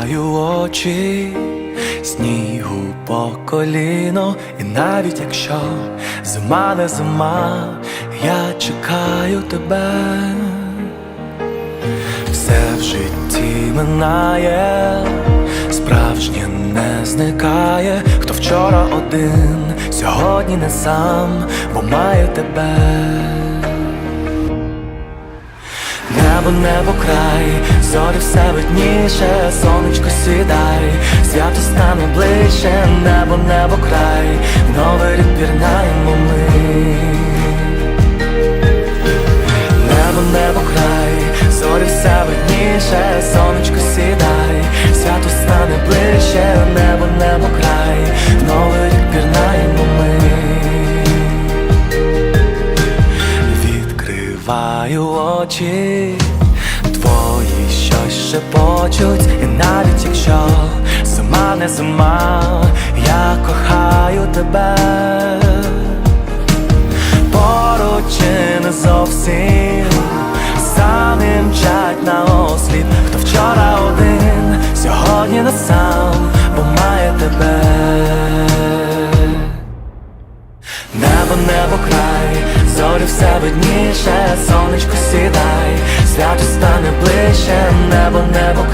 Відкриваю очі, снігу по коліно, і навіть якщо зима не зима, я чекаю тебе. Все в житті минає, справжнє не зникає. Хто вчора один, сьогодні не сам, бо має тебе. Небо, небо край, зорі все видніше, сонечко сідай, свято стане ближче, небо, небо край, в новий рік пірнаємо ми. Відкриваю очі, твої щось шепочуть, і навіть якщо зима не зима, я кохаю тебе. Поруч чи не зовсім самі мчать на осліп, хто вчора один, сьогодні не сам, зорі все видніше, сонечко сідай, свято стане ближче, небо, небо